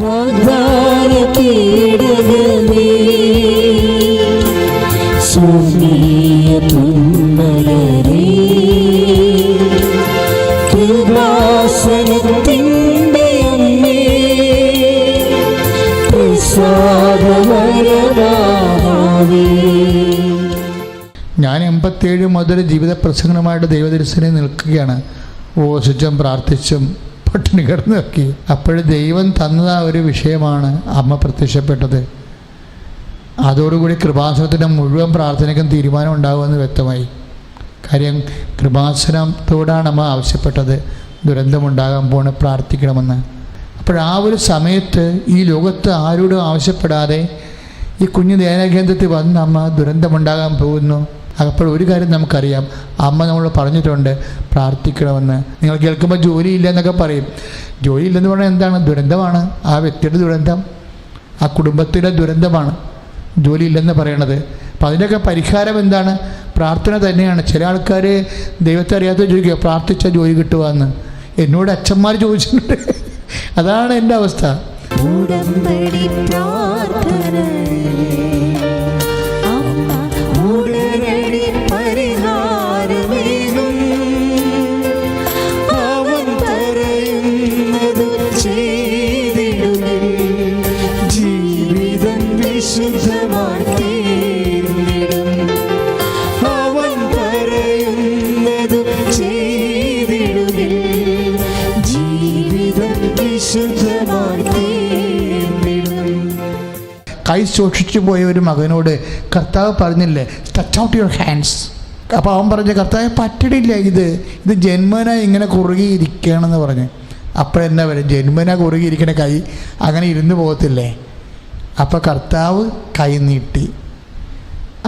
വാഗ്ദാന കീടകമേ പ്രസാദവരമാവേ ഞാൻ എൺപത്തേഴ് മുതൽ ജീവിത പ്രസംഗമായിട്ട് ദൈവദർശനം നിൽക്കുകയാണ്. ഓശിച്ചും പ്രാർത്ഥിച്ചും പട്ടിണി കിടന്നു നോക്കി അപ്പോഴും ദൈവം തന്നത് ഒരു വിഷയമാണ് അമ്മ പ്രത്യക്ഷപ്പെട്ടത്. അതോടുകൂടി കൃപാസനത്തിന്റെ മുഴുവൻ പ്രാർത്ഥനയ്ക്കും തീരുമാനം ഉണ്ടാകുമെന്ന് വ്യക്തമായി. കാര്യം കൃപാസനത്തോടാണ് അമ്മ ആവശ്യപ്പെട്ടത്. ദുരന്തമുണ്ടാകാൻ പോണ് പ്രാർത്ഥിക്കണമെന്ന്. അപ്പോൾ ആ ഒരു സമയത്ത് ഈ ലോകത്ത് ആരോടും ആവശ്യപ്പെടാതെ ഈ കുഞ്ഞു ധ്യാനകേന്ദ്രത്തിൽ വന്ന് അമ്മ ദുരന്തമുണ്ടാകാൻ പോകുന്നു. അപ്പോൾ ഒരു കാര്യം നമുക്കറിയാം. അമ്മ നമ്മൾ പറഞ്ഞിട്ടുണ്ട് പ്രാർത്ഥിക്കണമെന്ന്. നിങ്ങൾ കേൾക്കുമ്പോൾ ജോലി ഇല്ല എന്നൊക്കെ പറയും. ജോലി ജോലിയില്ലെന്ന് പറഞ്ഞാൽ എന്താണ്? ദുരന്തമാണ്. ആ വ്യക്തിയുടെ ദുരന്തം ആ കുടുംബത്തിന്റെ ദുരന്തമാണ്. ജോലി ജോലിയില്ലെന്ന് പറയണത്. അപ്പം അതിന്റെയൊക്കെ പരിഹാരം എന്താണ്? പ്രാർത്ഥന തന്നെയാണ്. ചില ആൾക്കാർ ദൈവത്തെ അറിയാത്ത ചോദിക്കുക പ്രാർത്ഥിച്ച ജോലി കിട്ടുക എന്ന്? എന്നോട് അച്ഛന്മാർ ചോദിച്ചിട്ടുണ്ട്. അതാണ് എന്റെ അവസ്ഥ. ഉടമ്പടി പ്രാർത്ഥനയിൽ കൈ സൂക്ഷിച്ചു പോയ ഒരു മകനോട് കർത്താവ് പറഞ്ഞില്ലേ ടച്ച് ഔട്ട് യുവർ ഹാൻഡ്സ് അപ്പോൾ അവൻ പറഞ്ഞ കർത്താവ് പറ്റിടില്ല ഇത്. ഇത് ജന്മന ഇങ്ങനെ കുറുകിയിരിക്കണമെന്ന് പറഞ്ഞ്. അപ്പോഴെന്നാ പറയുക ജന്മന കുറുകിയിരിക്കണ കൈ അങ്ങനെ ഇരുന്ന് പോകത്തില്ലേ? അപ്പോൾ കർത്താവ് കൈനീട്ടി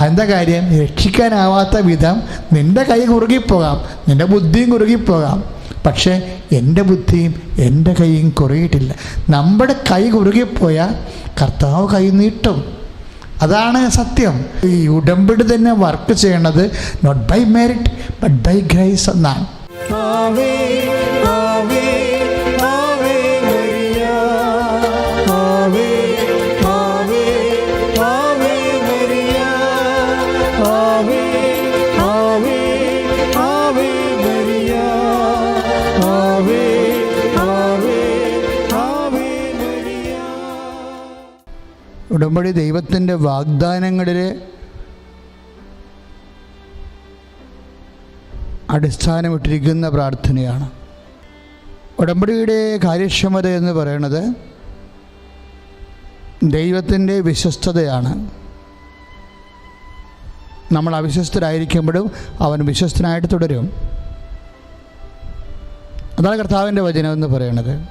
എന്താ കാര്യം? രക്ഷിക്കാനാവാത്ത വിധം നിന്റെ കൈ കുറുകിപ്പോകാം. നിന്റെ ബുദ്ധിയും കുറുകിപ്പോകാം. പക്ഷേ എന്റെ ബുദ്ധിയും എന്റെ കൈയും കുറുകിയിട്ടില്ല. നമ്മുടെ കൈ കുറുകിപ്പോയാൽ കർത്താവ് കൈ നീട്ടും. അതാണ് സത്യം. ഈ ഉടമ്പടി തന്നെ വർക്ക് ചെയ്യണത് not by merit but by grace എന്നാണ്. ഉടമ്പടി ദൈവത്തിന്റെ വാഗ്ദാനങ്ങളിൽ അടിസ്ഥാനമിട്ടിരിക്കുന്ന പ്രാർത്ഥനയാണ്. ഉടമ്പടിയുടെ കാര്യക്ഷമത എന്ന് പറയുന്നത് ദൈവത്തിന്റെ വിശ്വസ്തതയാണ്. നമ്മൾ അവിശ്വസ്തരായിരിക്കുമ്പോഴും അവൻ വിശ്വസ്തനായിട്ട് തുടരും. അതാണ് കർത്താവിന്റെ വചനം എന്ന് പറയുന്നത്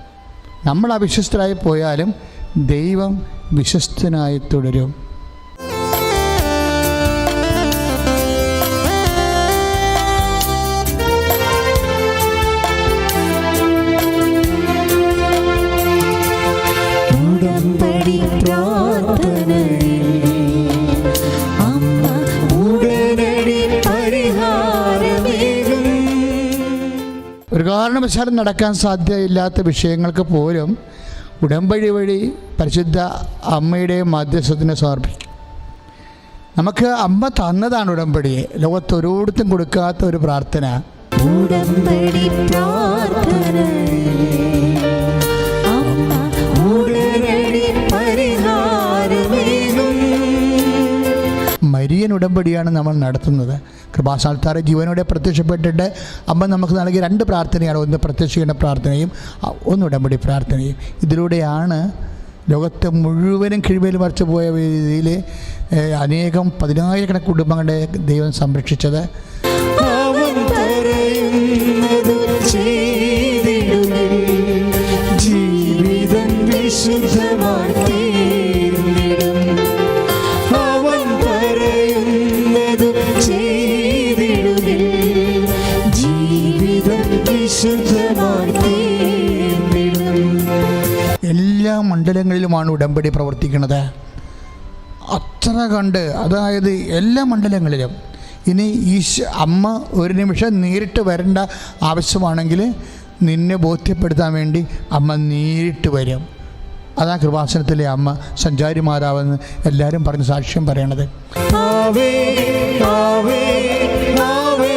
നമ്മൾ അവിശ്വസ്തരായി പോയാലും ദൈവം വിശ്വസ്തനായി തുടരും. ഒരു കാരണവശാലും നടക്കാൻ സാധ്യതയില്ലാത്ത വിഷയങ്ങൾക്ക് പോലും ഉടമ്പടി വഴി പരിശുദ്ധ അമ്മയുടെ മധ്യസ്ഥത്തിന് സമർപ്പിക്കും. നമുക്ക് അമ്മ തന്നതാണ് ഉടമ്പടിയെ ലോകത്തൊരിടത്തും കൊടുക്കാത്ത ഒരു പ്രാർത്ഥന. ഉടമ്പടി പരിഹാരമേകും. മരിയൻ ഉടമ്പടിയാണ് നമ്മൾ നടത്തുന്നത്. കൃപാസാൽത്താറെ ജീവനോടെ പ്രത്യക്ഷപ്പെട്ടിട്ട് അമ്മ നമുക്ക് നൽകിയ രണ്ട് പ്രാർത്ഥനയാണ്. ഒന്ന് പ്രത്യക്ഷീകരണ പ്രാർത്ഥനയും ഒന്ന് ഉടമ്പടി പ്രാർത്ഥനയും. ഇതിലൂടെയാണ് ലോകത്തെ മുഴുവനും കിഴിമേൽ മറിച്ചു പോയ രീതിയിൽ അനേകം പതിനായിരക്കണക്കിന് കുടുംബങ്ങളുടെ ദൈവം സംരക്ഷിച്ചത്. ജീവിതം വിശുദ്ധമായി മണ്ഡലങ്ങളിലുമാണ് ഉടമ്പടി പ്രവർത്തിക്കുന്നത്. അത്ര കണ്ട് അതായത് എല്ലാ മണ്ഡലങ്ങളിലും. ഇനി ഈശ അമ്മ ഒരു നിമിഷം നേരിട്ട് വരേണ്ട ആവശ്യമാണെങ്കിൽ നിന്നെ ബോധ്യപ്പെടുത്താൻ വേണ്ടി അമ്മ നേരിട്ട് വരും. അതാ കൃപാസനത്തിലെ അമ്മ സഞ്ചാരിമാരാവെന്ന് എല്ലാവരും പറഞ്ഞ് സാക്ഷ്യം പറയണത്. ആവേ ആവേ ആവേ